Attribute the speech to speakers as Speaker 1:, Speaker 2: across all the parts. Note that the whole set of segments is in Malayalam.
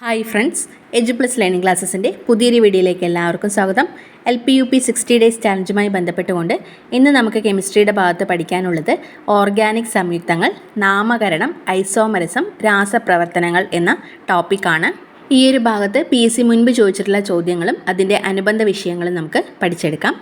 Speaker 1: Hi friends edu plus learning ക്ലാസ്സസിന്റെ പുതിയൊരു വീഡിയോയിലേക്ക് എല്ലാവർക്കും സ്വാഗതം. L P U P sixty days ചാലഞ്ചുമായി ബന്ധപ്പെട്ടുകൊണ്ട് ഇന്ന് നമുക്ക് കെമിസ്ട്രിയുടെ ഭാഗത്ത് പഠിക്കാനുള്ളത് ഓർഗാനിക് സംയുക്തങ്ങൾ നാമകരണം ഐസോമരസം രാസപ്രവർത്തനങ്ങൾ എന്ന ടോപ്പിക്കാണ് ഈ ഒരു ഭാഗത്ത് പി എസ് സി മുൻപ് ചോദിച്ചിട്ടുള്ള ചോദ്യങ്ങളും അതിന്റെ അനുബന്ധ വിഷയങ്ങളും നമുക്ക് പഠിച്ചെടുക്കാം.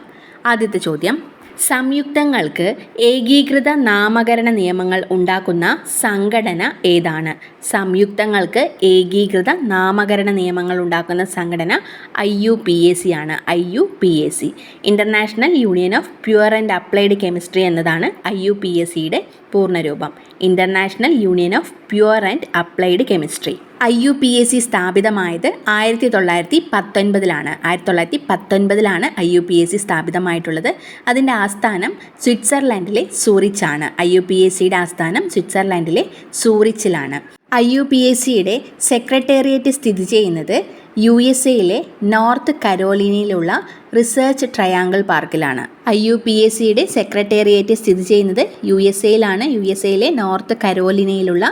Speaker 1: ആദ്യത്തെ ചോദ്യം സംയുക്തങ്ങൾക്ക് ഏകീകൃത നാമകരണ നിയമങ്ങൾ ഉണ്ടാക്കുന്ന സംഘടന ഏതാണ്? സംയുക്തങ്ങൾക്ക് ഏകീകൃത നാമകരണ നിയമങ്ങൾ ഉണ്ടാക്കുന്ന സംഘടന I U P A C ആണ്. I U P A C. International union of pure and applied chemistry എന്നതാണ് ഐ യു പി എസ് സിയുടെ പൂർണരൂപം international union of pure and applied chemistry I U P S C സ്ഥാപിതമായത് ആയിരത്തി തൊള്ളായിരത്തി പത്തൊൻപതിലാണ് ആയിരത്തി തൊള്ളായിരത്തി പത്തൊൻപതിലാണ് I U P S C സ്ഥാപിതമായിട്ടുള്ളത്. അതിന്റെ ആസ്ഥാനം സ്വിറ്റ്സർലൻഡിലെ സൂറിച്ചാണ്. ഐ യു പി എസ് സിയുടെ ആസ്ഥാനം സ്വിറ്റ്സർലൻഡിലെ സൂറിച്ചിലാണ്. ഐ യു പി എസ് സിയുടെ സെക്രട്ടേറിയറ്റ് സ്ഥിതി ചെയ്യുന്നത് യു എസ് എയിലെ നോർത്ത് കരോലിനയിലുള്ള റിസർച്ച് ട്രയാങ്കിൾ പാർക്കിലാണ്. ഐ യു പി എസ് സിയുടെ സെക്രട്ടേറിയറ്റ് സ്ഥിതി ചെയ്യുന്നത് യു എസ് എയിലാണ്. യു എസ് എയിലെ നോർത്ത് കരോലിനയിലുള്ള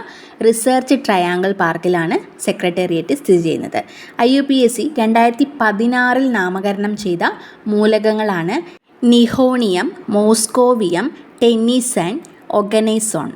Speaker 1: റിസർച്ച് ട്രയാങ്കിൾ പാർക്കിലാണ് സെക്രട്ടേറിയറ്റ് സ്ഥിതി ചെയ്യുന്നത്. I U P S C രണ്ടായിരത്തി പതിനാറിൽ നാമകരണം ചെയ്ത മൂലകങ്ങളാണ് nihonium moscovium tennessine oganesson.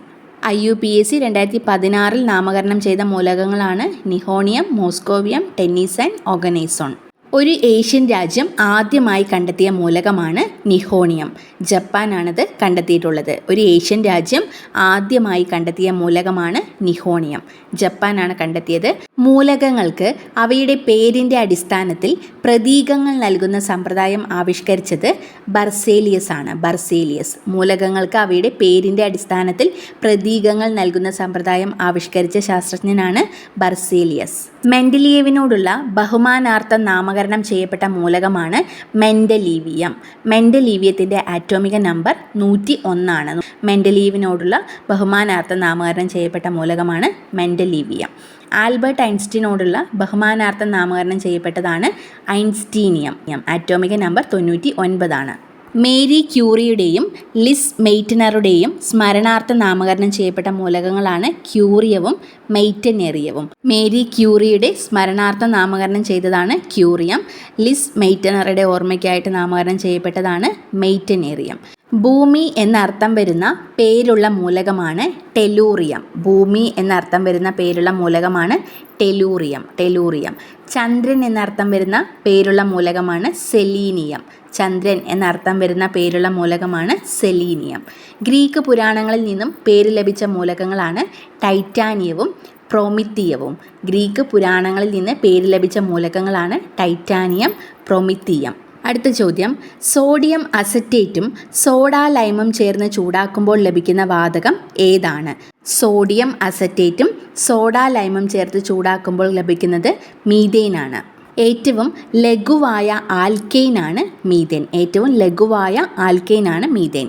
Speaker 1: I U P S C രണ്ടായിരത്തി പതിനാറിൽ നാമകരണം ചെയ്ത മൂലകങ്ങളാണ് നിഹോണിയം മോസ്കോവിയം ടെന്നീസൺ ഓഗനൈസോൺ ഒരു ഏഷ്യൻ രാജ്യം ആദ്യമായി കണ്ടെത്തിയ മൂലകമാണ് നിഹോണിയം. ജപ്പാനാണത് കണ്ടെത്തിയിട്ടുള്ളത്. ഒരു ഏഷ്യൻ രാജ്യം ആദ്യമായി കണ്ടെത്തിയ മൂലകമാണ് നിഹോണിയം. ജപ്പാനാണ് കണ്ടെത്തിയത്. മൂലകങ്ങൾക്ക് അവയുടെ പേരിന്റെ അടിസ്ഥാനത്തിൽ പ്രതീകങ്ങൾ നൽകുന്ന സമ്പ്രദായം ആവിഷ്കരിച്ചത് ബർസേലിയസ് ആണ്. ബർസേലിയസ്. മൂലകങ്ങൾക്ക് അവയുടെ പേരിന്റെ അടിസ്ഥാനത്തിൽ പ്രതീകങ്ങൾ നൽകുന്ന സമ്പ്രദായം ആവിഷ്കരിച്ച ശാസ്ത്രജ്ഞനാണ് ബർസേലിയസ്. മെൻഡലിയേവിനോടുള്ള ബഹുമാനാർത്ഥ നാമകരണം ചെയ്യപ്പെട്ട മൂലകമാണ് മെൻഡലീവിയം മെൻഡലീവിയത്തിന്റെ ആറ്റോമിക നമ്പർ നൂറ്റി ഒന്നാണ് മെൻഡലീവിനോടുള്ള ബഹുമാനാർത്ഥം നാമകരണം ചെയ്യപ്പെട്ട മൂലകമാണ് മെൻഡലീവിയം ആൽബർട്ട് ഐൻസ്റ്റീനോടുള്ള ബഹുമാനാർത്ഥം നാമകരണം ചെയ്യപ്പെട്ടതാണ് ഐൻസ്റ്റീനിയം. ആറ്റോമിക നമ്പർ തൊണ്ണൂറ്റി ഒൻപതാണ് മേരി ക്യൂറിയുടെയും ലിസ് മെയ്റ്റനറുടെയും സ്മരണാർത്ഥ നാമകരണം ചെയ്യപ്പെട്ട മൂലകങ്ങളാണ് ക്യൂറിയവും മെയ്റ്റനേറിയവും. മേരി ക്യൂറിയുടെ സ്മരണാർത്ഥ നാമകരണം ചെയ്തതാണ് ക്യൂറിയം. ലിസ് മെയ്റ്റനറുടെ ഓർമ്മയ്ക്കായിട്ട് നാമകരണം ചെയ്യപ്പെട്ടതാണ് മെയ്റ്റനേറിയം. ഭൂമി എന്നർത്ഥം വരുന്ന പേരുള്ള മൂലകമാണ് ടെലൂറിയം. ഭൂമി എന്നർത്ഥം വരുന്ന പേരുള്ള മൂലകമാണ് ടെലൂറിയം. ടെലൂറിയം. ചന്ദ്രൻ എന്നർത്ഥം വരുന്ന പേരുള്ള മൂലകമാണ് സെലീനിയം. ചന്ദ്രൻ എന്നർത്ഥം വരുന്ന പേരുള്ള മൂലകമാണ് സെലീനിയം. ഗ്രീക്ക് പുരാണങ്ങളിൽ നിന്നും പേര് ലഭിച്ച മൂലകങ്ങളാണ് ടൈറ്റാനിയവും പ്രൊമിത്തിയവും. ഗ്രീക്ക് പുരാണങ്ങളിൽ നിന്ന് പേര് ലഭിച്ച മൂലകങ്ങളാണ് ടൈറ്റാനിയം പ്രൊമിത്തിയം. അടുത്ത ചോദ്യം. സോഡിയം അസറ്റേറ്റും സോഡാ ലൈമും ചേർന്ന് ചൂടാക്കുമ്പോൾ ലഭിക്കുന്ന വാതകം ഏതാണ്? സോഡിയം അസറ്റേറ്റും സോഡാ ലൈമും ചേർത്ത് ചൂടാക്കുമ്പോൾ ലഭിക്കുന്നത് മീതേനാണ് ഏറ്റവും ലഘുവായ ആൽക്കെയിനാണ് മീതേൻ ഏറ്റവും ലഘുവായ ആൽക്കെയിനാണ് മീതേൻ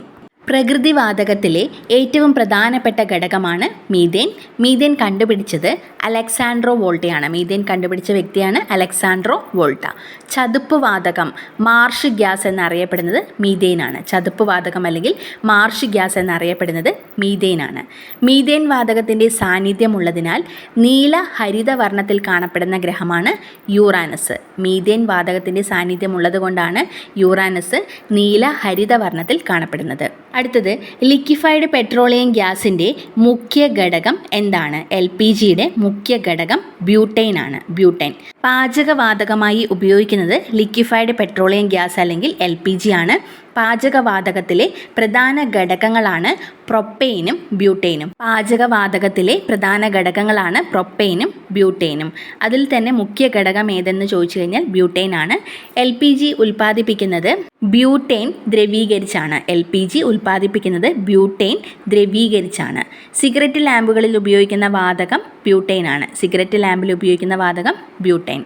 Speaker 1: പ്രകൃതിവാതകത്തിലെ ഏറ്റവും പ്രധാനപ്പെട്ട ഘടകമാണ് മീതേൻ മീതേൻ കണ്ടുപിടിച്ചത് അലക്സാൻഡ്രോ വോൾട്ടയാണ്. മീതേൻ കണ്ടുപിടിച്ച വ്യക്തിയാണ് അലക്സാൻഡ്രോ വോൾട്ട. ചതുപ്പ് വാതകം മാർഷ് ഗ്യാസ് എന്നറിയപ്പെടുന്നത് മീതേനാണ് ചതുപ്പ് വാതകം അല്ലെങ്കിൽ മാർഷ് ഗ്യാസ് എന്നറിയപ്പെടുന്നത് മീതേനാണ് മീതേൻ വാതകത്തിന്റെ സാന്നിധ്യമുള്ളതിനാൽ നീല ഹരിത വർണത്തിൽ കാണപ്പെടുന്ന ഗ്രഹമാണ് യൂറാനസ്. മീതേൻ വാതകത്തിന്റെ സാന്നിധ്യമുള്ളത് കൊണ്ടാണ് യൂറാനസ് നീല ഹരിത വർണത്തിൽ കാണപ്പെടുന്നത്. അടുത്തത് ലിക്വിഫൈഡ് പെട്രോളിയം ഗ്യാസിന്റെ മുഖ്യ ഘടകം എന്താണ്? എൽ പി ജിയുടെ മുഖ്യ ഘടകം ബ്യൂട്ടൈൻ ആണ്. ബ്യൂട്ടൈൻ പാചകവാതകമായി ഉപയോഗിക്കുന്നത് ലിക്വിഫൈഡ് പെട്രോളിയം ഗ്യാസ് അല്ലെങ്കിൽ എൽ പി ജി ആണ്. പാചകവാതകത്തിലെ പ്രധാന ഘടകങ്ങളാണ് പ്രൊപ്പെയിനും ബ്യൂട്ടെയിനും പാചകവാതകത്തിലെ പ്രധാന ഘടകങ്ങളാണ് പ്രൊപ്പെയിനും ബ്യൂട്ടെയിനും അതിൽ തന്നെ മുഖ്യ ഘടകം ഏതെന്ന് ചോദിച്ചു കഴിഞ്ഞാൽ ബ്യൂട്ടൈൻ ആണ്. എൽ പി ജി ഉൽപ്പാദിപ്പിക്കുന്നത് ബ്യൂട്ടെയിൻ ദ്രവീകരിച്ചാണ്. എൽ പി ജി ഉൽപ്പാദിപ്പിക്കുന്നത് ബ്യൂട്ടെയിൻ ദ്രവീകരിച്ചാണ്. സിഗരറ്റ് ലാമ്പുകളിൽ ഉപയോഗിക്കുന്ന വാതകം ബ്യൂട്ടൈൻ ആണ്. സിഗരറ്റ് ലാമ്പിൽ ഉപയോഗിക്കുന്ന വാതകം ബ്യൂട്ടൈൻ.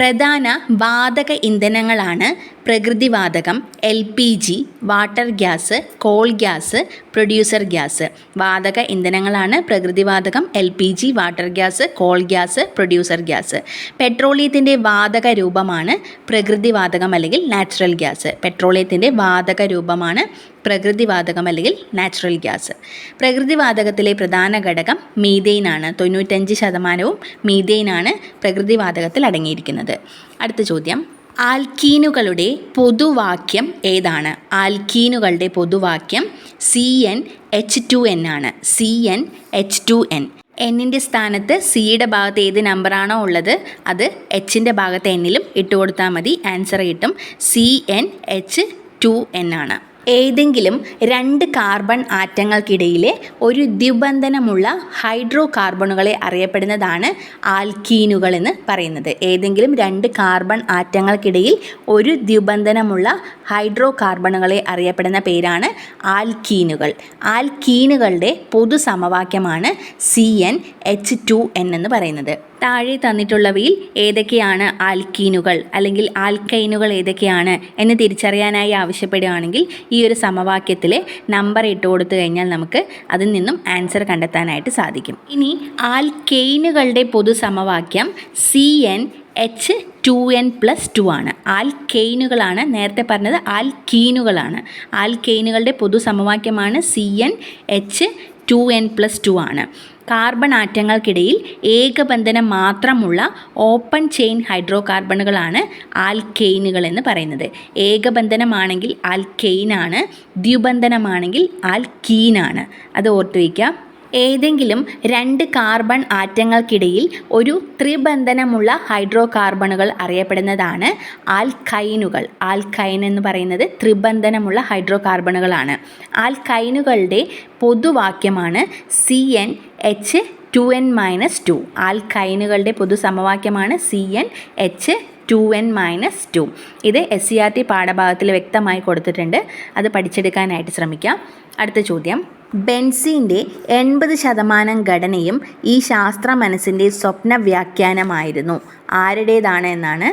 Speaker 1: പ്രധാന വാതക ഇന്ധനങ്ങളാണ് പ്രകൃതിവാതകം L P G water gas coal gas producer gas. വാതക ഇന്ധനങ്ങളാണ് പ്രകൃതിവാതകം L P G water gas coal gas producer gas. പെട്രോളിയത്തിന്റെ വാതക രൂപമാണ് പ്രകൃതിവാതകം അല്ലെങ്കിൽ നാച്ചുറൽ ഗ്യാസ്. പെട്രോളിയത്തിന്റെ വാതക രൂപമാണ് പ്രകൃതിവാതകം അല്ലെങ്കിൽ നാച്ചുറൽ ഗ്യാസ്. പ്രകൃതിവാതകത്തിലെ പ്രധാന ഘടകം മീതെയിനാണ് തൊണ്ണൂറ്റഞ്ച് ശതമാനവും മീതെയിനാണ് പ്രകൃതിവാതകത്തിൽ അടങ്ങിയിരിക്കുന്നത്. അടുത്ത ചോദ്യം. ആൽക്കീനുകളുടെ പൊതുവാക്യം ഏതാണ്? ആൽക്കീനുകളുടെ പൊതുവാക്യം C N H two N ആണ്. C N H two N എന്നിന്റെ സ്ഥാനത്ത് സിയുടെ ഭാഗത്ത് ഏത് നമ്പറാണോ ഉള്ളത് അത് എച്ചിന്റെ ഭാഗത്ത് എന്നിലും ഇട്ട് കൊടുത്താൽ മതി. ആൻസർ കിട്ടും. C N H two N ആണ്. ഏതെങ്കിലും രണ്ട് കാർബൺ ആറ്റങ്ങൾക്കിടയിലെ ഒരു ദ്വിബന്ധനമുള്ള ഹൈഡ്രോ കാർബണുകളെ അറിയപ്പെടുന്നതാണ് ആൽക്കീനുകൾ എന്ന് പറയുന്നത്. ഏതെങ്കിലും രണ്ട് കാർബൺ ആറ്റങ്ങൾക്കിടയിൽ ഒരു ദ്വിബന്ധനമുള്ള ഹൈഡ്രോ കാർബണുകളെ അറിയപ്പെടുന്ന പേരാണ് ആൽക്കീനുകൾ. ആൽക്കീനുകളുടെ പൊതു സമവാക്യമാണ് C N H two N എന്ന് പറയുന്നത്. താഴെ തന്നിട്ടുള്ളവയിൽ ഏതൊക്കെയാണ് ആൽക്കീനുകൾ അല്ലെങ്കിൽ ആൽക്കൈനുകൾ ഏതൊക്കെയാണ് എന്ന് തിരിച്ചറിയാനായി ആവശ്യപ്പെടുകയാണെങ്കിൽ ഈ ഒരു സമവാക്യത്തിൽ നമ്പർ ഇട്ട് കൊടുത്തു കഴിഞ്ഞാൽ നമുക്ക് അതിൽ നിന്നും ആൻസർ കണ്ടെത്താനായിട്ട് സാധിക്കും. ഇനി ആൽക്കെയിനുകളുടെ പൊതു സമവാക്യം C N H two N plus two ആണ്. ആൽക്കെയിനുകളാണ് നേരത്തെ പറഞ്ഞത് ആൽക്കീനുകളാണ്. ആൽക്കെയിനുകളുടെ പൊതു സമവാക്യമാണ് C N H two N plus two ആണ്. കാർബൺ ആറ്റങ്ങൾക്കിടയിൽ ഏകബന്ധനം മാത്രമുള്ള ഓപ്പൺ ചെയിൻ ഹൈഡ്രോ കാർബണുകളാണ് ആൽക്കെയിനുകൾ എന്ന് പറയുന്നത്. ഏകബന്ധനമാണെങ്കിൽ ആൽക്കെയിനാണ് ദ്വിബന്ധനമാണെങ്കിൽ ആൽക്കീനാണ്. അത് ഓർത്ത് വയ്ക്കുക. ഏതെങ്കിലും രണ്ട് കാർബൺ ആറ്റങ്ങൾക്കിടയിൽ ഒരു ത്രിബന്ധനമുള്ള ഹൈഡ്രോ കാർബണുകൾ അറിയപ്പെടുന്നതാണ് ആൽക്കൈനുകൾ. ആൽക്കൈൻ എന്ന് പറയുന്നത് ത്രിബന്ധനമുള്ള ഹൈഡ്രോ കാർബണുകളാണ് ആൽക്കൈനുകളുടെ പൊതുവാക്യമാണ് C N H two N minus two ആൽക്കൈനുകളുടെ പൊതു സമവാക്യമാണ് C N H two N minus two ഇത് എസ് സി ആർ ടി പാഠഭാഗത്തിൽ വ്യക്തമായി കൊടുത്തിട്ടുണ്ട്. അത് പഠിച്ചെടുക്കാനായിട്ട് ശ്രമിക്കാം. അടുത്ത ചോദ്യം. ബെൻസീന്റെ എൺപത് ശതമാനം ഘടനയും ഈ ശാസ്ത്ര മനസ്സിന്റെ സ്വപ്ന വ്യാഖ്യാനമായിരുന്നു ആരുടേതാണ് എന്നാണ്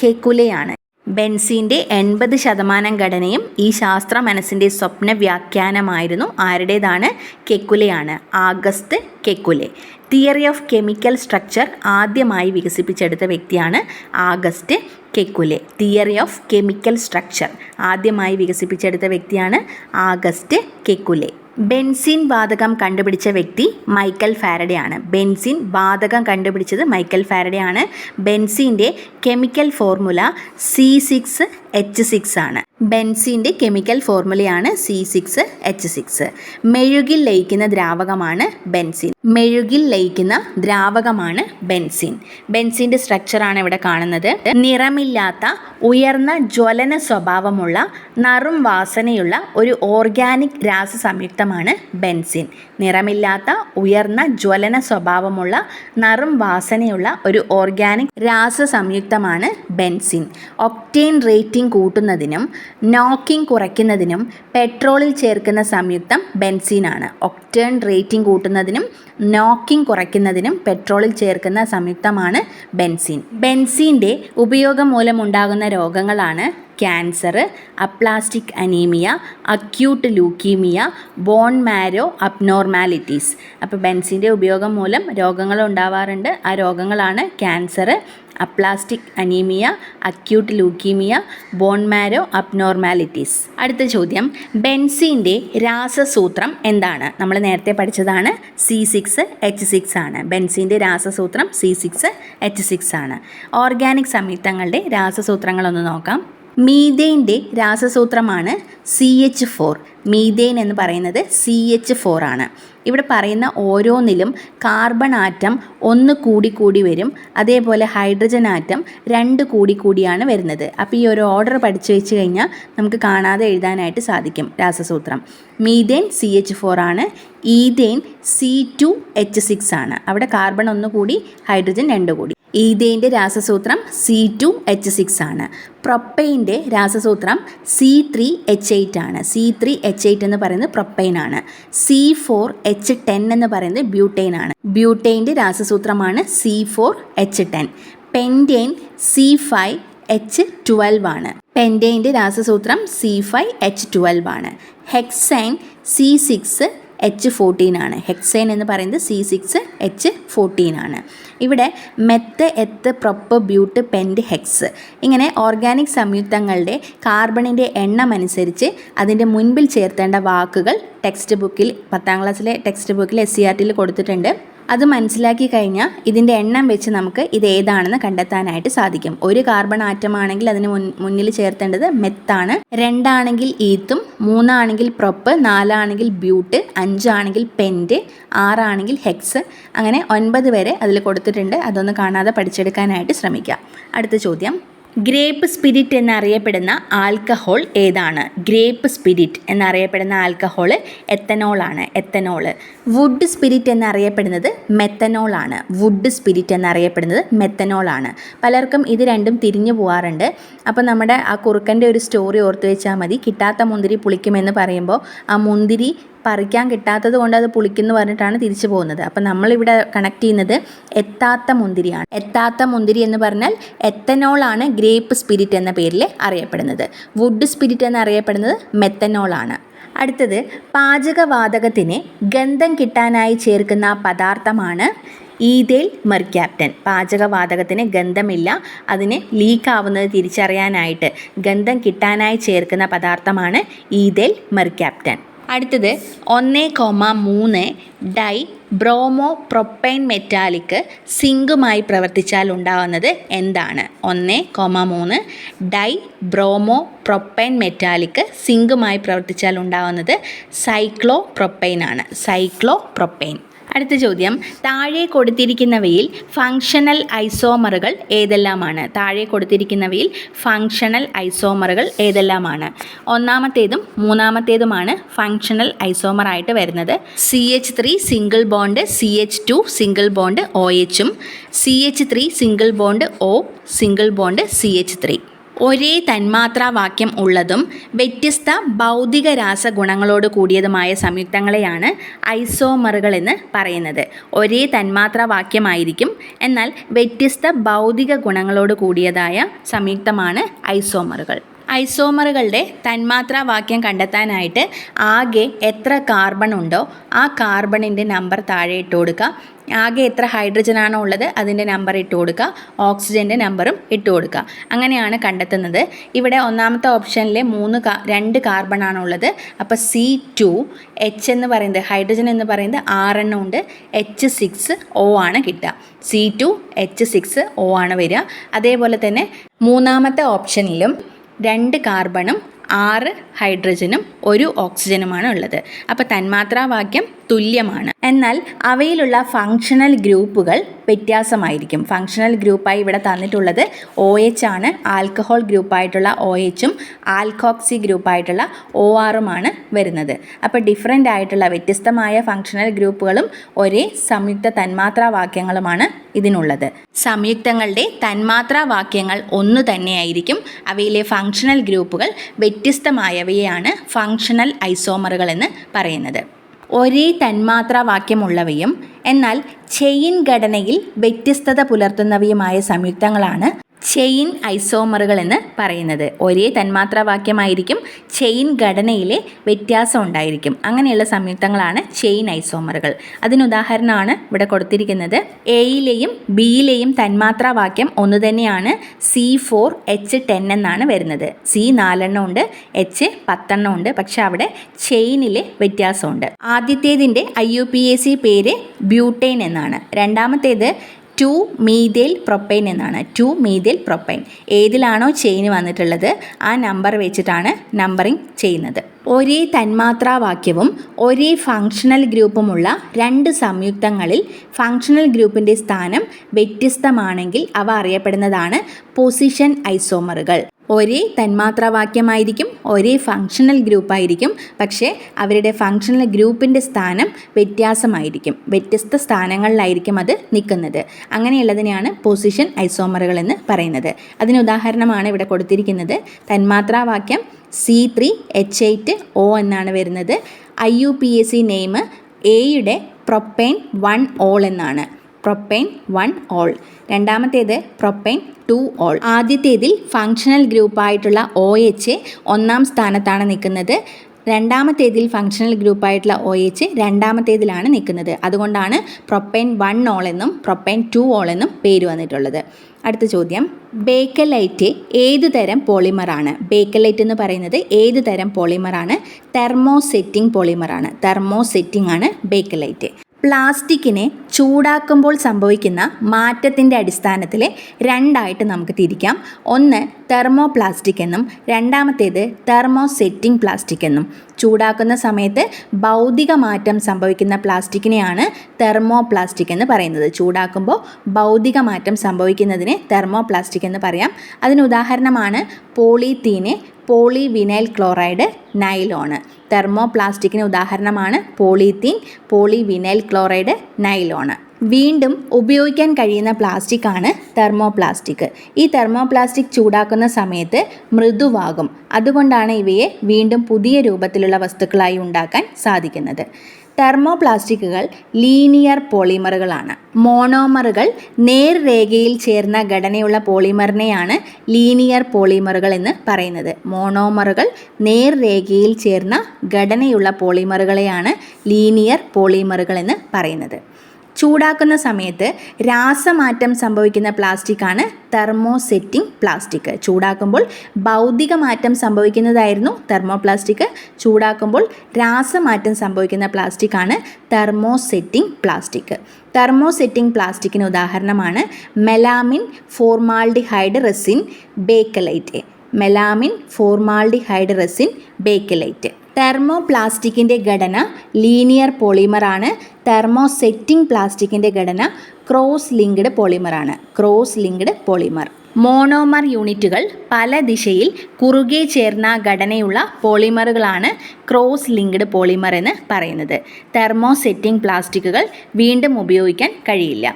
Speaker 1: കെക്കുലയാണ് ബെൻസിന്റെ എൺപത് ശതമാനം ഘടനയും ഈ ശാസ്ത്ര മനസ്സിന്റെ സ്വപ്ന വ്യാഖ്യാനമായിരുന്നു ആരുടേതാണ്? കെക്കുലയാണ് August Kekule theory of chemical structure ആദ്യമായി വികസിപ്പിച്ചെടുത്ത വ്യക്തിയാണ് August Kekule theory of chemical structure ആദ്യമായി വികസിപ്പിച്ചെടുത്ത വ്യക്തിയാണ് ആഗസ്റ്റ് കെക്കുലെ ബെൻസിൻ വാതകം കണ്ടുപിടിച്ച വ്യക്തി മൈക്കൽ ഫാരഡെ ആണ് ബെൻസിൻ വാതകം കണ്ടുപിടിച്ചത് മൈക്കൽ ഫാരഡെ ആണ് ബെൻസിന്റെ chemical formula C six H six ആണ്. ബെൻസിന്റെ കെമിക്കൽ ഫോർമുലയാണ് സി സിക്സ് എച്ച് സിക്സ്. മെഴുകിൽ ലയിക്കുന്ന ദ്രാവകമാണ് ബെൻസിൻ. മെഴുകിൽ ലയിക്കുന്ന ദ്രാവകമാണ് ബെൻസിൻ. ബെൻസിന്റെ സ്ട്രക്ചറാണ് ഇവിടെ കാണുന്നത്. നിറമില്ലാത്ത ഉയർന്ന ജ്വലന സ്വഭാവമുള്ള നറും വാസനയുള്ള ഒരു ഓർഗാനിക് രാസ സംയുക്തമാണ് ബെൻസിൻ. നിറമില്ലാത്ത ഉയർന്ന ജ്വലന സ്വഭാവമുള്ള നറും വാസനയുള്ള ഒരു ഓർഗാനിക് രാസ സംയുക്തമാണ് ബെൻസിൻ. ഒക്ടേൻ റേറ്റിംഗ് കൂട്ടുന്നതിനും നോക്കിംഗ് കുറയ്ക്കുന്നതിനും പെട്രോളിൽ ചേർക്കുന്ന സംയുക്തം ബെൻസിനാണ്. ഒക്ടേൺ റേറ്റിംഗ് കൂട്ടുന്നതിനും നോക്കിംഗ് കുറയ്ക്കുന്നതിനും പെട്രോളിൽ ചേർക്കുന്ന സംയുക്തമാണ് ബെൻസീൻ. ബെൻസീന്റെ ഉപയോഗം മൂലമുണ്ടാകുന്ന രോഗങ്ങളാണ് cancer aplastic anaemia acute leukaemia bone marrow abnormalities. അപ്പോൾ ബെൻസിന്റെ ഉപയോഗം മൂലം രോഗങ്ങൾ ഉണ്ടാവാറുണ്ട്. ആ രോഗങ്ങളാണ് cancer aplastic anaemia acute leukaemia bone marrow abnormalities അടുത്ത ചോദ്യം ബെൻസീന്റെ രാസസൂത്രം എന്താണ്? നമ്മൾ നേരത്തെ പഠിച്ചതാണ് സി സിക്സ് എച്ച് സിക്സ് ആണ്. ബെൻസീന്റെ രാസസൂത്രം സി സിക്സ് എച്ച് സിക്സ് ആണ്. ഓർഗാനിക് സംയുക്തങ്ങളുടെ രാസസൂത്രങ്ങളൊന്ന് നോക്കാം. മീതേന്റെ രാസസൂത്രമാണ് സി എച്ച് ഫോർ മീതെയിൻ എന്ന് പറയുന്നത് സി എച്ച് ഫോർ ആണ്. ഇവിടെ പറയുന്ന ഓരോന്നിലും കാർബൺ ആറ്റം ഒന്ന് കൂടി കൂടി വരും. അതേപോലെ ഹൈഡ്രജൻ ആറ്റം രണ്ട് കൂടി കൂടിയാണ് വരുന്നത്. അപ്പോൾ ഈ ഒരു ഓർഡർ പഠിച്ചു വെച്ച് കഴിഞ്ഞാൽ നമുക്ക് കാണാതെ എഴുതാനായിട്ട് സാധിക്കും രാസസൂത്രം. മീതേൻ സി എച്ച് ഫോർ ആണ്. Ethane C two H six ആണ്. അവിടെ കാർബൺ ഒന്ന് കൂടി ഹൈഡ്രജൻ രണ്ട് കൂടി. ഈതെയിന്റെ രാസസൂത്രം? സി ടു എച്ച് സിക്സ് ആണ്. പ്രൊപ്പൈന്റെ രാസസൂത്രം സി ത്രീ എച്ച് എയ്റ്റ് ആണ്. സി ത്രീ എച്ച് എയ്റ്റ് എന്ന് പറയുന്നത് പ്രൊപ്പൈൻ ആണ്. സി ഫോർ എച്ച് ടെൻ എന്ന് പറയുന്നത് ബ്യൂട്ടൈൻ ആണ്. ബ്യൂട്ടൈന്റെ രാസസൂത്രമാണ് C four H ten. Pentane C five H twelve ആണ്. പെന്റൈന്റെ രാസസൂത്രം സി ഫൈവ് എച്ച് ട്വൽവ് ആണ്. Hexane C six H fourteen ആണ്. ഹെക്സൈൻ എന്ന് പറയുന്നത് സി സിക്സ് എച്ച് ഫോർട്ടീൻ ആണ്. ഇവിടെ meth eth prop but pent hex ഇങ്ങനെ ഓർഗാനിക് സംയുക്തങ്ങളുടെ കാർബണിന്റെ എണ്ണം അനുസരിച്ച് അതിന്റെ മുൻപിൽ ചേർത്തേണ്ട വാക്കുകൾ ടെക്സ്റ്റ് ബുക്കിൽ പത്താം ക്ലാസ്സിലെ ടെക്സ്റ്റ് ബുക്കിൽ എസ് സി ആർ ടിയിൽ കൊടുത്തിട്ടുണ്ട്. അത് മനസ്സിലാക്കി കഴിഞ്ഞാൽ ഇതിന്റെ എണ്ണം വെച്ച് നമുക്ക് ഇത് ഏതാണെന്ന് കണ്ടെത്താനായിട്ട് സാധിക്കും. ഒരു കാർബൺ ആറ്റം ആണെങ്കിൽ അതിന് മുന്നിൽ ചേർത്തേണ്ടത് മെത്താണ് രണ്ടാണെങ്കിൽ ഈത്തും മൂന്നാണെങ്കിൽ പ്രൊപ്പ് നാലാണെങ്കിൽ ബ്യൂട്ട് അഞ്ചാണെങ്കിൽ പെന്റ് ആറാണെങ്കിൽ ഹെക്സ് അങ്ങനെ ഒൻപത് വരെ അതിൽ കൊടുത്തിട്ടുണ്ട്. അതൊന്ന് കാണാതെ പഠിച്ചെടുക്കാനായിട്ട് ശ്രമിക്കാം. അടുത്ത ചോദ്യം. ഗ്രേപ്പ് സ്പിരിറ്റ് എന്നറിയപ്പെടുന്ന ആൽക്കഹോൾ ഏതാണ്? ഗ്രേപ്പ് സ്പിരിറ്റ് എന്നറിയപ്പെടുന്ന ആൽക്കഹോൾ എത്തനോളാണ് എത്തനോൾ വുഡ് സ്പിരിറ്റ് എന്നറിയപ്പെടുന്നത് മെത്തനോളാണ്. വുഡ് സ്പിരിറ്റ് എന്നറിയപ്പെടുന്നത് മെത്തനോളാണ്. പലർക്കും ഇത് രണ്ടും തിരിഞ്ഞു പോകാറുണ്ട് അപ്പോൾ നമ്മുടെ ആ കുറുക്കന്റെ ഒരു സ്റ്റോറി ഓർത്ത് വെച്ചാൽ മതി. കിട്ടാത്ത മുന്തിരി പുളിക്കുമെന്ന് പറയുമ്പോൾ ആ മുന്തിരി പറിക്കാൻ കിട്ടാത്തത് കൊണ്ട് അത് പുളിക്കുന്നു പറഞ്ഞിട്ടാണ് തിരിച്ചു പോകുന്നത്. അപ്പം നമ്മളിവിടെ കണക്ട് ചെയ്യുന്നത് എത്താത്ത മുന്തിരിയാണ്. എത്താത്ത മുന്തിരി എന്ന് പറഞ്ഞാൽ എത്തനോളാണ് ഗ്രേപ്പ് സ്പിരിറ്റ് എന്ന പേരിൽ അറിയപ്പെടുന്നത്. വുഡ് സ്പിരിറ്റ് എന്നറിയപ്പെടുന്നത് മെത്തനോളാണ്. അടുത്തത് പാചകവാതകത്തിന് ഗന്ധം കിട്ടാനായി ചേർക്കുന്ന പദാർത്ഥമാണ് ഈതേൽ മെർക്യാപ്റ്റൻ. പാചകവാതകത്തിന് ഗന്ധമില്ല അതിന് ലീക്കാവുന്നത് തിരിച്ചറിയാനായിട്ട് ഗന്ധം കിട്ടാനായി ചേർക്കുന്ന പദാർത്ഥമാണ് ഈതേൽ മെർക്യാപ്റ്റൻ. അടുത്തത് ഒന്ന് കോമ മൂന്ന് ഡൈ ബ്രോമോ പ്രൊപ്പൈൻ മെറ്റാലിക് സിങ്കുമായി പ്രവർത്തിച്ചാൽ ഉണ്ടാകുന്നത് എന്താണ്? ഒന്ന് കോമ മൂന്ന് ഡൈ ബ്രോമോ പ്രൊപ്പൈൻ മെറ്റാലിക് സിങ്കുമായി പ്രവർത്തിച്ചാൽ ഉണ്ടാകുന്നത് സൈക്ലോ പ്രൊപ്പൈൻ ആണ് സൈക്ലോ പ്രൊപ്പൈൻ അടുത്ത ചോദ്യം. താഴെ കൊടുത്തിരിക്കുന്നവയിൽ ഫങ്ഷണൽ ഐസോമറുകൾ ഏതെല്ലാമാണ്? താഴെ കൊടുത്തിരിക്കുന്നവയിൽ ഫങ്ഷണൽ ഐസോമറുകൾ ഏതെല്ലാമാണ്? ഒന്നാമത്തേതും മൂന്നാമത്തേതുമാണ് ഫങ്ഷണൽ ഐസോമർ ആയിട്ട് വരുന്നത്. C H three single bond C H two single bond O എച്ചും C H three single bond O single bond C H three ഒരേ തന്മാത്രാവാക്യം ഉള്ളതും വ്യത്യസ്ത ഭൗതിക രാസഗുണങ്ങളോട് കൂടിയതുമായ സംയുക്തങ്ങളെയാണ് ഐസോമറുകൾ എന്ന് പറയുന്നത്. ഒരേ തന്മാത്രാവാക്യമായിരിക്കും എന്നാൽ വ്യത്യസ്ത ഭൗതിക ഗുണങ്ങളോട് കൂടിയതായ സംയുക്തമാണ് ഐസോമറുകൾ. ഐസോമറുകളുടെ തന്മാത്രാവാക്യം കണ്ടെത്താനായിട്ട് ആകെ എത്ര കാർബൺ ഉണ്ടോ ആ കാർബണിന്റെ നമ്പർ താഴെ ഇട്ട് കൊടുക്കുക. ആകെ എത്ര ഹൈഡ്രജൻ ഹൈഡ്രജനാണോ ഉള്ളത് അതിന്റെ നമ്പർ ഇട്ട് കൊടുക്കുക. ഓക്സിജന്റെ നമ്പറും ഇട്ട് കൊടുക്കുക. അങ്ങനെയാണ് കണ്ടെത്തുന്നത്. ഇവിടെ ഒന്നാമത്തെ ഓപ്ഷനിൽ മൂന്ന് കാ രണ്ട് കാർബൺ ആണുള്ളത് അപ്പോൾ സി ടു എച്ച് എന്ന് പറയുന്നത് ഹൈഡ്രജൻ എന്ന് പറയുന്നത് ആറെണ്ണം ഉണ്ട്. എച്ച് സിക്സ് ഒ ആണ് കിട്ടുക. C two H six O ആണ് വരിക. അതേപോലെ തന്നെ മൂന്നാമത്തെ ഓപ്ഷനിലും രണ്ട് കാർബണും ആറ് ഹൈഡ്രജനും ഒരു ഓക്സിജനുമാണ് ഉള്ളത്. അപ്പോൾ തന്മാത്രാവാക്യം തുല്യമാണ്. എന്നാൽ അവയിലുള്ള ഫങ്ഷണൽ ഗ്രൂപ്പുകൾ വ്യത്യാസമായിരിക്കും. ഫങ്ഷണൽ ഗ്രൂപ്പായി ഇവിടെ തന്നിട്ടുള്ളത് ഒ എച്ച് ആണ്. ആൽക്കഹോൾ ഗ്രൂപ്പായിട്ടുള്ള ഒ എച്ചും ആൽക്കോക്സി ഗ്രൂപ്പായിട്ടുള്ള ഒ ആറുമാണ് വരുന്നത്. അപ്പോൾ ഡിഫറെന്റ് ആയിട്ടുള്ള വ്യത്യസ്തമായ ഫങ്ഷണൽ ഗ്രൂപ്പുകളും ഒരേ സംയുക്ത തന്മാത്രാവാക്യങ്ങളുമാണ് ഇതിനുള്ളത്. സംയുക്തങ്ങളുടെ തന്മാത്രാവാക്യങ്ങൾ ഒന്ന് തന്നെയായിരിക്കും. അവയിലെ ഫങ്ഷണൽ ഗ്രൂപ്പുകൾ വ്യത്യസ്തമായവയാണ് ഫങ്ഷണൽ ഐസോമറുകൾ എന്ന് പറയുന്നത്. ഒരേ തന്മാത്രാവാക്യമുള്ളവയും എന്നാൽ ചെയിൻ ഘടനയിൽ വ്യത്യസ്തത പുലർത്തുന്നവയുമായ സംയുക്തങ്ങളാണ് ചെയിൻ ഐസോമറുകൾ എന്ന് പറയുന്നത്. ഒരേ തന്മാത്രാവാക്യമായിരിക്കും ചെയിൻ ഘടനയിലെ വ്യത്യാസം ഉണ്ടായിരിക്കും. അങ്ങനെയുള്ള സംയുക്തങ്ങളാണ് ചെയിൻ ഐസോമറുകൾ. അതിനുദാഹരണമാണ് ഇവിടെ കൊടുത്തിരിക്കുന്നത്. എയിലെയും ബിയിലെയും തന്മാത്രാവാക്യം ഒന്ന് തന്നെയാണ് സി ഫോർ എച്ച് ടെൻ എന്നാണ് വരുന്നത്. സി നാലെണ്ണം ഉണ്ട് എച്ച് പത്തെണ്ണം ഉണ്ട് പക്ഷേ അവിടെ ചെയിനിലെ വ്യത്യാസമുണ്ട്. ആദ്യത്തേതിന്റെ I U P A C പേര് ബ്യൂട്ടൈൻ എന്നാണ്. രണ്ടാമത്തേത് ടു മീതേൽ പ്രൊപ്പൈൻ എന്നാണ്. ടു മീതേൽ പ്രൊപ്പൈൻ ഏതിലാണോ ചെയിൻ വന്നിട്ടുള്ളത് ആ നമ്പർ വെച്ചിട്ടാണ് നമ്പറിംഗ് ചെയ്യുന്നത്. ഒരേ തന്മാത്രാവാക്യവും ഒരേ ഫങ്ഷണൽ ഗ്രൂപ്പുമുള്ള രണ്ട് സംയുക്തങ്ങളിൽ ഫങ്ഷണൽ ഗ്രൂപ്പിന്റെ സ്ഥാനം വ്യത്യസ്തമാണെങ്കിൽ അവ അറിയപ്പെടുന്നതാണ് പൊസിഷൻ ഐസോമറുകൾ ഒരേ തന്മാത്രാവാക്യമായിരിക്കും ഒരേ ഫങ്ഷണൽ ഗ്രൂപ്പായിരിക്കും പക്ഷേ അവരുടെ ഫങ്ഷണൽ ഗ്രൂപ്പിന്റെ സ്ഥാനം വ്യത്യാസമായിരിക്കും. വ്യത്യസ്ത സ്ഥാനങ്ങളിലായിരിക്കും അത് നിൽക്കുന്നത്. അങ്ങനെയുള്ളതിനെയാണ് പൊസിഷൻ ഐസോമറുകൾ എന്ന് പറയുന്നത്. അതിന് ഉദാഹരണമാണ് ഇവിടെ കൊടുത്തിരിക്കുന്നത്. തന്മാത്രാവാക്യം C three H eight O എന്നാണ് വരുന്നത്. I U P S C name എയുടെ പ്രൊപ്പൈൻ വൺ ഓൾ എന്നാണ്. Propane one ol. രണ്ടാമത്തേത് പ്രൊപ്പൈൻ ടു ഓൾ. ആദ്യത്തേതിൽ ഫങ്ഷണൽ ഗ്രൂപ്പായിട്ടുള്ള ഒ എച്ച് ഒന്നാം സ്ഥാനത്താണ് നിൽക്കുന്നത്. രണ്ടാമത്തേതിൽ ഫങ്ഷണൽ ഗ്രൂപ്പായിട്ടുള്ള ഒ എച്ച് രണ്ടാമത്തേതിലാണ് നിൽക്കുന്നത്. അതുകൊണ്ടാണ് പ്രൊപ്പൈൻ വൺ ഓൾ എന്നും പ്രൊപ്പൈൻ ടു ഓൾ എന്നും പേര് വന്നിട്ടുള്ളത്. അടുത്ത ചോദ്യം. ബേക്കലൈറ്റ് ഏത് തരം പോളിമറാണ് ബേക്കലൈറ്റ് എന്ന് പറയുന്നത് ഏത് തരം പോളിമറാണ് തെർമോസെറ്റിംഗ് പോളിമറാണ് തെർമോസെറ്റിംഗ് ആണ് ബേക്കലൈറ്റ്. പ്ലാസ്റ്റിക്കിനെ ചൂടാക്കുമ്പോൾ സംഭവിക്കുന്ന മാറ്റത്തിന്റെ അടിസ്ഥാനത്തിൽ രണ്ടായിട്ട് നമുക്ക് തിരിക്കാം. ഒന്ന് തെർമോ പ്ലാസ്റ്റിക് എന്നും രണ്ടാമത്തേത് തെർമോ സെറ്റിംഗ് പ്ലാസ്റ്റിക് എന്നും. ചൂടാക്കുന്ന സമയത്ത് ഭൗതിക മാറ്റം സംഭവിക്കുന്ന പ്ലാസ്റ്റിക്കിനെയാണ് തെർമോ പ്ലാസ്റ്റിക് എന്ന് പറയുന്നത്. ചൂടാക്കുമ്പോൾ ഭൗതിക മാറ്റം സംഭവിക്കുന്നതിന് തെർമോ പ്ലാസ്റ്റിക് എന്ന് പറയാം. അതിന് ഉദാഹരണമാണ് polythene polyvinyl chloride nylon. Thermo പ്ലാസ്റ്റിക്കിന് ഉദാഹരണമാണ് polythene poly vinyl chloride nylon വീണ്ടും ഉപയോഗിക്കാൻ കഴിയുന്ന പ്ലാസ്റ്റിക് ആണ് തെർമോ പ്ലാസ്റ്റിക് ഈ തെർമോ പ്ലാസ്റ്റിക് ചൂടാക്കുന്ന സമയത്ത് മൃദുവാകും. അതുകൊണ്ടാണ് ഇവയെ വീണ്ടും പുതിയ രൂപത്തിലുള്ള വസ്തുക്കളായി ഉണ്ടാക്കാൻ സാധിക്കുന്നത്. തെർമോ പ്ലാസ്റ്റിക്കുകൾ ലീനിയർ പോളിമറുകളാണ്. മോണോമറുകൾ നേർരേഖയിൽ ചേർന്ന ഘടനയുള്ള പോളിമറിനെയാണ് ലീനിയർ പോളിമറുകൾ എന്ന് പറയുന്നത്. മോണോമറുകൾ നേർരേഖയിൽ ചേർന്ന ഘടനയുള്ള പോളിമറുകളെയാണ് ലീനിയർ പോളിമറുകൾ എന്ന് പറയുന്നത്. ചൂടാക്കുന്ന സമയത്ത് രാസമാറ്റം സംഭവിക്കുന്ന പ്ലാസ്റ്റിക്കാണ് തെർമോസെറ്റിംഗ് പ്ലാസ്റ്റിക് ചൂടാക്കുമ്പോൾ ഭൗതിക മാറ്റം സംഭവിക്കുന്നതായിരുന്നു തെർമോ പ്ലാസ്റ്റിക് ചൂടാക്കുമ്പോൾ രാസമാറ്റം സംഭവിക്കുന്ന പ്ലാസ്റ്റിക്കാണ് തെർമോസെറ്റിംഗ് പ്ലാസ്റ്റിക് തെർമോസെറ്റിംഗ് പ്ലാസ്റ്റിക്കിന് ഉദാഹരണമാണ് melamine formaldehyde resin bakelite melamine formaldehyde resin bakelite thermo പ്ലാസ്റ്റിക്കിന്റെ ഘടന ലീനിയർ പോളിമറാണ് തെർമോ സെറ്റിംഗ് പ്ലാസ്റ്റിക്കിന്റെ ഘടന ക്രോസ് ലിങ്ക്ഡ് പോളിമറാണ് ക്രോസ് ലിങ്ക്ഡ് പോളിമർ. മോണോമർ യൂണിറ്റുകൾ പല ദിശയിൽ കുറുകെ ചേർന്ന ഘടനയുള്ള പോളിമറുകളാണ് ക്രോസ് ലിങ്ക്ഡ് പോളിമർ എന്ന് പറയുന്നത്. തെർമോ സെറ്റിംഗ് പ്ലാസ്റ്റിക്കുകൾ വീണ്ടും ഉപയോഗിക്കാൻ കഴിയില്ല.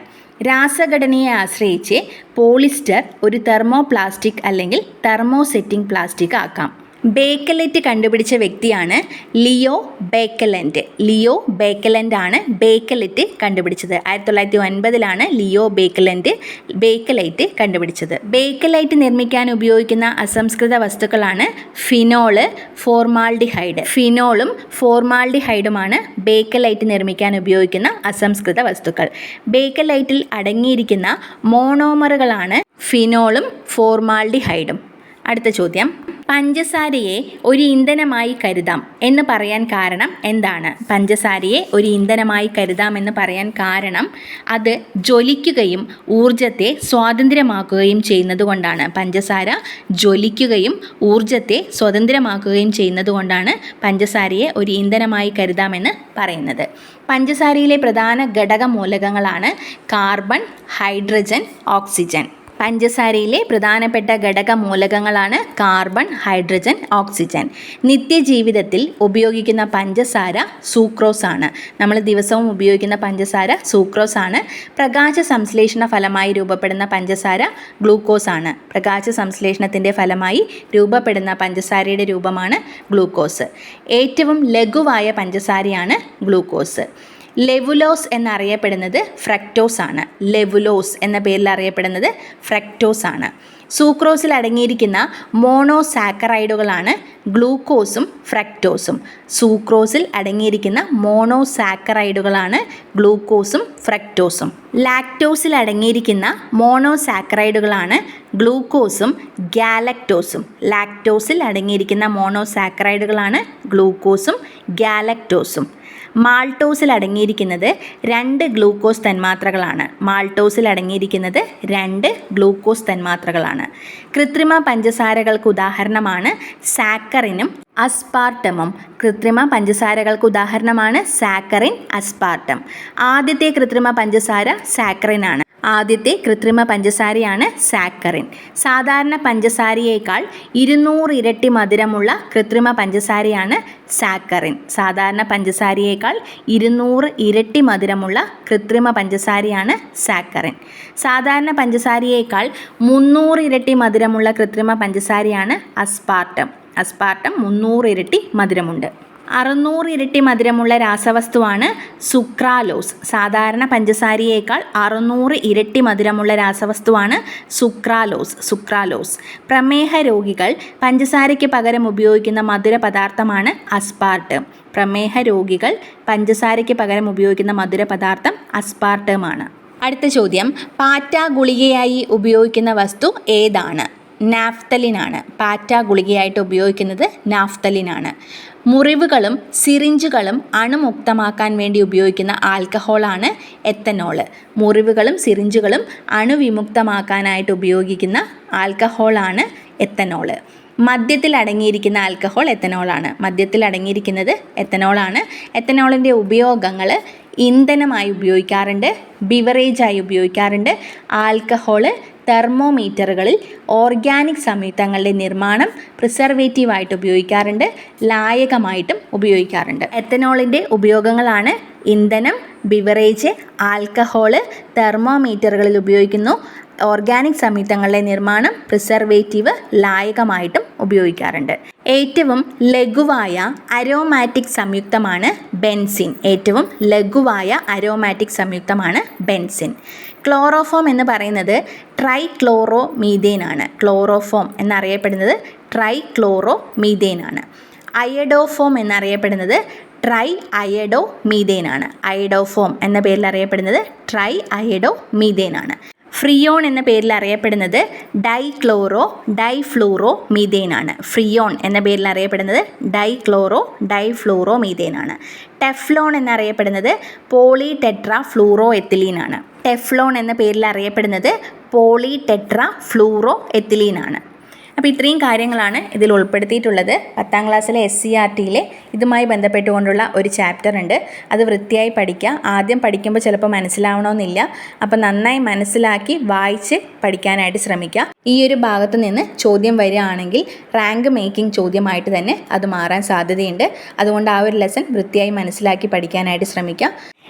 Speaker 1: രാസഘടനയെ ആശ്രയിച്ച് പോളിസ്റ്റർ ഒരു തെർമോ പ്ലാസ്റ്റിക് അല്ലെങ്കിൽ തെർമോ സെറ്റിംഗ് പ്ലാസ്റ്റിക് ആക്കാം. ബേക്കലറ്റ് കണ്ടുപിടിച്ച വ്യക്തിയാണ് ലിയോ ബേക്കലന്റ് ലിയോ ബേക്കലന്റ് ആണ് ബേക്കലറ്റ് കണ്ടുപിടിച്ചത്. ആയിരത്തി തൊള്ളായിരത്തി ഒൻപതിലാണ് ലിയോ ബേക്കലന്റ് ബേക്കലൈറ്റ് കണ്ടുപിടിച്ചത്. ബേക്കലൈറ്റ് നിർമ്മിക്കാൻ ഉപയോഗിക്കുന്ന അസംസ്കൃത വസ്തുക്കളാണ് ഫിനോൾ ഫോർമാൾഡിഹൈഡ് ഫിനോളും ഫോർമാൾഡിഹൈഡുമാണ് ബേക്കലൈറ്റ് നിർമ്മിക്കാൻ ഉപയോഗിക്കുന്ന അസംസ്കൃത വസ്തുക്കൾ. ബേക്കലൈറ്റിൽ അടങ്ങിയിരിക്കുന്ന മോണോമറുകളാണ് ഫിനോളും ഫോർമാൾഡിഹൈഡും അടുത്ത ചോദ്യം. പഞ്ചസാരയെ ഒരു ഇന്ധനമായി കരുതാം എന്ന് പറയാൻ കാരണം എന്താണ്? പഞ്ചസാരയെ ഒരു ഇന്ധനമായി കരുതാം എന്ന് പറയാൻ കാരണം അത് ജ്വലിക്കുകയും ഊർജത്തെ സ്വാതന്ത്ര്യമാക്കുകയും ചെയ്യുന്നത് കൊണ്ടാണ്. പഞ്ചസാര ജ്വലിക്കുകയും ഊർജത്തെ സ്വതന്ത്രമാക്കുകയും ചെയ്യുന്നത് കൊണ്ടാണ് പഞ്ചസാരയെ ഒരു ഇന്ധനമായി കരുതാമെന്ന് പറയുന്നത്. പഞ്ചസാരയിലെ പ്രധാന ഘടക മൂലകങ്ങളാണ് കാർബൺ ഹൈഡ്രജൻ ഓക്സിജൻ. പഞ്ചസാരയിലെ പ്രധാനപ്പെട്ട ഘടക മൂലകങ്ങളാണ് കാർബൺ ഹൈഡ്രജൻ ഓക്സിജൻ. നിത്യജീവിതത്തിൽ ഉപയോഗിക്കുന്ന പഞ്ചസാര സൂക്രോസ് ആണ് നമ്മൾ ദിവസവും ഉപയോഗിക്കുന്ന പഞ്ചസാര സൂക്രോസ് ആണ് പ്രകാശ സംശ്ലേഷണ ഫലമായി രൂപപ്പെടുന്ന പഞ്ചസാര ഗ്ലൂക്കോസ് ആണ് പ്രകാശ സംശ്ലേഷണത്തിന്റെ ഫലമായി രൂപപ്പെടുന്ന പഞ്ചസാരയുടെ രൂപമാണ് ഗ്ലൂക്കോസ്. ഏറ്റവും ലഘുവായ പഞ്ചസാരയാണ് ഗ്ലൂക്കോസ്. ലെവുലോസ് എന്നറിയപ്പെടുന്നത് ഫ്രക്ടോസ് ആണ്. ലെവുലോസ് എന്ന പേരിൽ അറിയപ്പെടുന്നത് ഫ്രക്ടോസ് ആണ്. സൂക്രോസിൽ അടങ്ങിയിരിക്കുന്ന മോണോസാക്കറൈഡുകളാണ് ഗ്ലൂക്കോസും ഫ്രക്ടോസും. സൂക്രോസിൽ അടങ്ങിയിരിക്കുന്ന മോണോസാക്കറൈഡുകളാണ് ഗ്ലൂക്കോസും ഫ്രക്ടോസും. ലാക്ടോസിൽ അടങ്ങിയിരിക്കുന്ന മോണോസാക്കറൈഡുകളാണ് ഗ്ലൂക്കോസും ഗാലക്ടോസും. ലാക്ടോസിൽ അടങ്ങിയിരിക്കുന്ന മോണോസാക്കറൈഡുകളാണ് ഗ്ലൂക്കോസും ഗാലക്ടോസും. മാൾട്ടോസിൽ അടങ്ങിയിരിക്കുന്നത് രണ്ട് ഗ്ലൂക്കോസ് തന്മാത്രകളാണ്. മാൾട്ടോസിൽ അടങ്ങിയിരിക്കുന്നത് രണ്ട് ഗ്ലൂക്കോസ് തന്മാത്രകളാണ്. കൃത്രിമ പഞ്ചസാരകൾക്ക് ഉദാഹരണമാണ് സാക്കറിനും അസ്പാർട്ടമും. കൃത്രിമ പഞ്ചസാരകൾക്ക് ഉദാഹരണമാണ് സാക്കറിൻ അസ്പാർട്ടം. ആദ്യത്തെ കൃത്രിമ പഞ്ചസാര സാക്കറിനാണ്. ആദ്യത്തെ കൃത്രിമ പഞ്ചസാരയാണ് സാക്കറിൻ. സാധാരണ പഞ്ചസാരയേക്കാൾ ഇരുന്നൂറ് ഇരട്ടി മധുരമുള്ള കൃത്രിമ പഞ്ചസാരയാണ് സാക്കറിൻ. സാധാരണ പഞ്ചസാരയേക്കാൾ ഇരുന്നൂറ് ഇരട്ടി മധുരമുള്ള കൃത്രിമ പഞ്ചസാരയാണ് സാക്കറിൻ. സാധാരണ പഞ്ചസാരയേക്കാൾ മുന്നൂറ് ഇരട്ടി മധുരമുള്ള കൃത്രിമ പഞ്ചസാരയാണ് അസ്പാർട്ടം. അസ്പാർട്ടം മുന്നൂറ് ഇരട്ടി മധുരമുണ്ട്. അറുന്നൂറ് ഇരട്ടി മധുരമുള്ള രാസവസ്തുവാണ് സുക്രാലോസ്. സാധാരണ പഞ്ചസാരയേക്കാൾ അറുന്നൂറ് ഇരട്ടി മധുരമുള്ള രാസവസ്തുവാണ് സുക്രാലോസ് സുക്രാലോസ്. പ്രമേഹ രോഗികൾ പഞ്ചസാരയ്ക്ക് പകരം ഉപയോഗിക്കുന്ന മധുര പദാർത്ഥമാണ് അസ്പാർട്ടം. പ്രമേഹ രോഗികൾ പഞ്ചസാരയ്ക്ക് പകരം ഉപയോഗിക്കുന്ന മധുര പദാർത്ഥം അസ്പാർട്ടമാണ്. അടുത്ത ചോദ്യം പാറ്റ ഗുളികയായി ഉപയോഗിക്കുന്ന വസ്തു ഏതാണ്? നാഫ്തലിനാണ്. പാറ്റ ഗുളികയായിട്ട് ഉപയോഗിക്കുന്നത് നാഫ്തലിനാണ്. മുറിവുകളും സിറിഞ്ചുകളും അണുമുക്തമാക്കാൻ വേണ്ടി ഉപയോഗിക്കുന്ന ആൽക്കഹോളാണ് എത്തനോൾ. മുറിവുകളും സിറിഞ്ചുകളും അണുവിമുക്തമാക്കാനായിട്ട് ഉപയോഗിക്കുന്ന ആൽക്കഹോളാണ് എത്തനോൾ. മദ്യത്തിൽ അടങ്ങിയിരിക്കുന്ന ആൽക്കഹോൾ എത്തനോളാണ്. മദ്യത്തിൽ അടങ്ങിയിരിക്കുന്നത് എത്തനോളാണ്. എത്തനോളിന്റെ ഉപയോഗങ്ങൾ ഇന്ധനമായി ഉപയോഗിക്കാറുണ്ട് ബിവറേജായി ഉപയോഗിക്കാറുണ്ട് ആൽക്കഹോൾ തെർമോമീറ്ററുകളിൽ ഓർഗാനിക് സംയുക്തങ്ങളുടെ നിർമ്മാണം പ്രിസർവേറ്റീവായിട്ട് ഉപയോഗിക്കാറുണ്ട് ലായകമായിട്ടും ഉപയോഗിക്കാറുണ്ട്. എത്തനോളിന്റെ ഉപയോഗങ്ങളാണ് ഇന്ധനം ബിവറേജ് ആൽക്കഹോൾ തെർമോമീറ്ററുകളിൽ ഉപയോഗിക്കുന്നു. ഓർഗാനിക് സംയുക്തങ്ങളുടെ നിർമ്മാണം പ്രിസർവേറ്റീവ് ലായകമായിട്ടും ഉപയോഗിക്കാറുണ്ട്. ഏറ്റവും ലഘുവായ അരോമാറ്റിക് സംയുക്തമാണ് ബെൻസിൻ. ഏറ്റവും ലഘുവായ അരോമാറ്റിക് സംയുക്തമാണ് ബെൻസിൻ. ക്ലോറോഫോം എന്ന് പറയുന്നത് ട്രൈ ക്ലോറോ മീതേൻ ആണ് ക്ലോറോഫോം എന്നറിയപ്പെടുന്നത് ട്രൈ ക്ലോറോ മീതേൻ ആണ് അയഡോഫോം എന്നറിയപ്പെടുന്നത് ട്രൈ അയഡോ മീതേൻ ആണ് അയഡോഫോം എന്ന പേരിൽ അറിയപ്പെടുന്നത് ട്രൈ അയഡോ മീതേൻ ആണ് ഫ്രിയോൺ എന്ന പേരിൽ അറിയപ്പെടുന്നത് ഡൈക്ലോറോ ഡൈഫ്ലൂറോ മീതേൻ ആണ് ഫ്രിയോൺ എന്ന പേരിൽ അറിയപ്പെടുന്നത് ഡൈക്ലോറോ ഡൈഫ്ലൂറോ മീതേൻ ആണ് ടെഫ്ലോൺ എന്നറിയപ്പെടുന്നത് പോളി ടെട്രാ ഫ്ലൂറോ എത്തിലീൻ ആണ് ടെഫ്ലോൺ എന്ന പേരിൽ അറിയപ്പെടുന്നത് പോളി ടെട്ര ഫ്ലൂറോ എത്തിലീൻ ആണ് അപ്പോൾ ഇത്രയും കാര്യങ്ങളാണ് ഇതിൽ ഉൾപ്പെടുത്തിയിട്ടുള്ളത്. പത്താം ക്ലാസ്സിലെ എസ് സി ആർ ടിയിലെ ഇതുമായി ബന്ധപ്പെട്ടുകൊണ്ടുള്ള ഒരു ചാപ്റ്റർ ഉണ്ട്. അത് വൃത്തിയായി പഠിക്കുക. ആദ്യം പഠിക്കുമ്പോൾ ചിലപ്പോൾ മനസ്സിലാവണമെന്നില്ല. അപ്പോൾ നന്നായി മനസ്സിലാക്കി വായിച്ച് പഠിക്കാനായിട്ട് ശ്രമിക്കുക. ഈ ഒരു ഭാഗത്ത് നിന്ന് ചോദ്യം വരികയാണെങ്കിൽ റാങ്ക് മേക്കിംഗ് ചോദ്യമായിട്ട് തന്നെ അത് മാറാൻ സാധ്യതയുണ്ട്. അതുകൊണ്ട് ആ ഒരു ലെസൺ വൃത്തിയായി മനസ്സിലാക്കി പഠിക്കാനായിട്ട് ശ്രമിക്കുക.